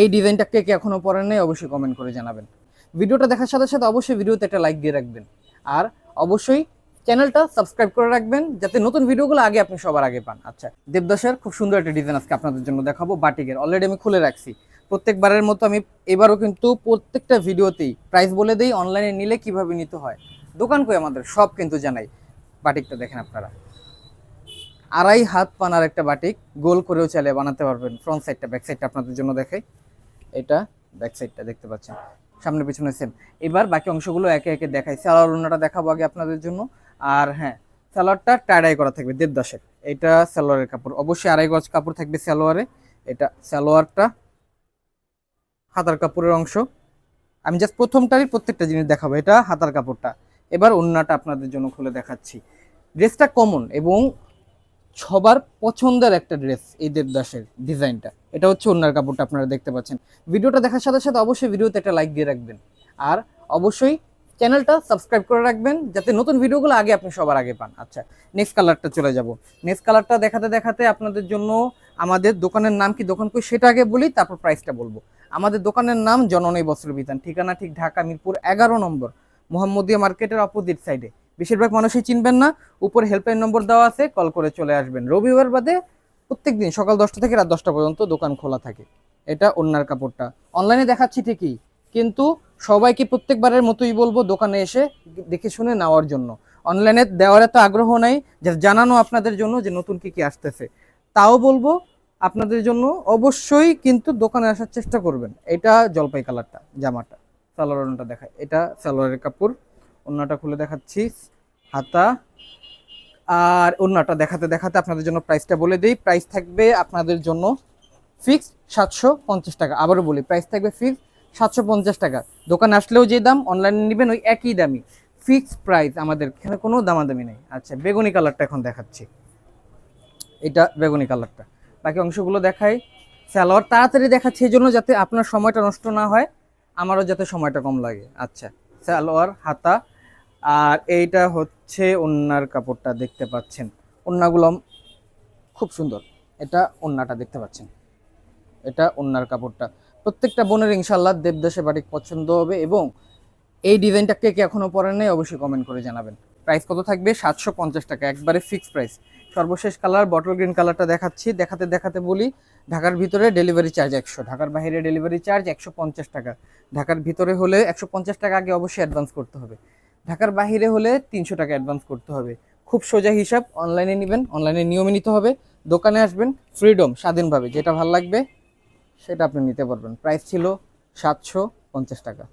এই ডিজাইনটা কে কে এখনও পরেন নাই অবশ্যই কমেন্ট করে জানাবেন। ভিডিওটা দেখার সাথে সাথে অবশ্যই ভিডিওতে একটা লাইক দিয়ে রাখবেন। আর অবশ্যই চ্যানেলটা সাবস্ক্রাইব করে রাখবেন, যাতে নতুন ভিডিওগুলো আগে আপনি সবার আগে পান। আচ্ছা দেবদাসের খুব সুন্দর একটা ডিজাইন আজকে আপনাদের জন্য দেখাবো, বাটিকের। অলরেডি আমি খুলে রাখছি। প্রত্যেকবারের মতো আমি এবারও কিন্তু প্রত্যেকটা ভিডিওতেই প্রাইস বলে দিই অনলাইনে নিলে কীভাবে নিতে হয়। দোকান কই আমাদের? সব কিন্তু জানাই। বাটিকটা দেখেন আপনারা। আড়াই হাত পানার একটা বাটিক, গোল করেও চাইলে বানাতে পারবেন। ফ্রন্ট সাইডটা ব্যাক সাইডটা আপনাদের জন্য দেখাই। এটা ব্যাক সাইডটা দেখতে পাচ্ছেন। সামনে পিছনে সেম এবার বাকি অংশগুলো একে একে দেখাই। সালোয়ার ওনাটা দেখাবো আগে আপনাদের জন্য। আর হ্যাঁ সালোয়ারটা টাইডাই করা থাকবে দেড় দশের এটা সালোয়ারের কাপড়। অবশ্যই আড়াই গজ কাপড় থাকবে সালোয়ারে। এটা সালোয়ারটা হাতার কাপড়ের অংশ। আমি জাস্ট প্রথমটারই প্রত্যেকটা জিনিস দেখাবো। এটা হাতার কাপড়টা। এবার ওন্নাটা আপনাদের জন্য খুলে দেখাচ্ছি। ড্রেসটা কমন এবং সবার পছন্দের একটা ড্রেস এই দেবদাসের ডিজাইনটা এটা হচ্ছে ওনার কাপড়টা আপনারা দেখতে পাচ্ছেন। ভিডিওটা দেখার সাথে সাথে অবশ্যই ভিডিওতে একটা লাইক দিয়ে রাখবেন। আর অবশ্যই চ্যানেলটা সাবস্ক্রাইব করে রাখবেন, যাতে নতুন ভিডিওগুলো আগে আপনি সবার আগে পান। আচ্ছা নেক্সট কালারটা চলে যাব। নেক্সট কালারটা দেখাতে দেখাতে আপনাদের জন্য আমাদের দোকানের নাম কি, দোকান কই সেটা আগে বলি, তারপর প্রাইসটা বলব। আমাদের দোকানের নাম জননী বস্ত্র বিতান ঠিকানা ঠিক ঢাকা মিরপুর এগারো নম্বর, মোহাম্মদিয়া মার্কেটের অপোজিট সাইডে বেশিরভাগ মানুষই চিনবেন না। উপরে হেল্পলাইন নম্বর দেওয়া আছে কল করে চলে আসবেন। রবিবার বাদে প্রত্যেক দিন সকাল দশটা থেকে রাত দশটা পর্যন্ত দোকান খোলা থাকে। এটা ওনার কাপড়টা। অনলাইনে দেখাচ্ছি ঠিকই, কিন্তু সবাইকে প্রত্যেকবারের মতোই বলব দোকানে এসে দেখে শুনে নেওয়ার জন্য। অনলাইনে দেওয়ার এত আগ্রহ নাই যে জানানো আপনাদের জন্য যে নতুন কি কি আসতেছে। তাও বলব আপনাদের জন্য অবশ্যই কিন্তু দোকানে আসার চেষ্টা করবেন। এটা জলপাই কালারটা জামাটা সালোয়ারটা দেখায়। এটা সালোয়ারের কাপড়। ওনাটা খুলে দেখাচ্ছি। হাতা। আর ওনাটা দেখাতে দেখাতে আপনাদের জন্য প্রাইসটা বলে দিই। প্রাইস থাকবে আপনাদের জন্য ফিক্সড সাতশো পঞ্চাশ টাকা। আবারও বলি প্রাইস থাকবে ফিক্সড সাতশো পঞ্চাশ টাকা। দোকানে আসলেও যে দাম অনলাইনে নেবেন ওই একই দামই। ফিক্সড প্রাইস আমাদের এখানে কোনো দামাদামি নেই। আচ্ছা বেগুনি কালারটা এখন দেখাচ্ছি। এটা বেগুনি কালারটা বাকি অংশগুলো দেখাই। স্যালোয়ার তাড়াতাড়ি দেখাচ্ছি এই জন্য যাতে আপনার সময়টা নষ্ট না হয়। আমারও যাতে সময়টা কম লাগে। আচ্ছা সালোয়ার হাতা। আর এইটা হচ্ছে ওন্নার কাপড়টা দেখতে পাচ্ছেন। ওন্নাগুলো খুব সুন্দর। এটা ওন্নাটা দেখতে পাচ্ছেন। এটা ওন্নার কাপড়টা। প্রত্যেকটা বোনের ইনশাল্লাহ দেবদাসে বাড়ি পছন্দ হবে এবং এই ডিজাইনটা কে কে এখনও পরেন নাই অবশ্যই কমেন্ট করে জানাবেন। প্রাইস কত থাকবে? সাতশো পঞ্চাশ টাকা, একবারে ফিক্সড প্রাইস সর্বশেষ কালার বটল গ্রিন কালারটা দেখাচ্ছি। দেখাতে দেখাতে বলি, ঢাকার ভিতরে ডেলিভারি চার্জ একশো, ঢাকার বাইরে ডেলিভারি চার্জ একশো পঞ্চাশ টাকা। ঢাকার ভিতরে হলে একশো পঞ্চাশ টাকা আগে অবশ্যই অ্যাডভান্স করতে হবে। ঢাকার বাহিরে হলে তিনশো টাকা অ্যাডভান্স করতে হবে। খুব সোজা হিসাব অনলাইনে নেবেন অনলাইনে নিয়মে নিতে হবে। দোকানে আসবেন ফ্রিডম স্বাধীনভাবে, যেটা ভালো লাগবে, সেটা আপনি নিতে পারবেন। প্রাইস ছিল সাতশো পঞ্চাশ টাকা।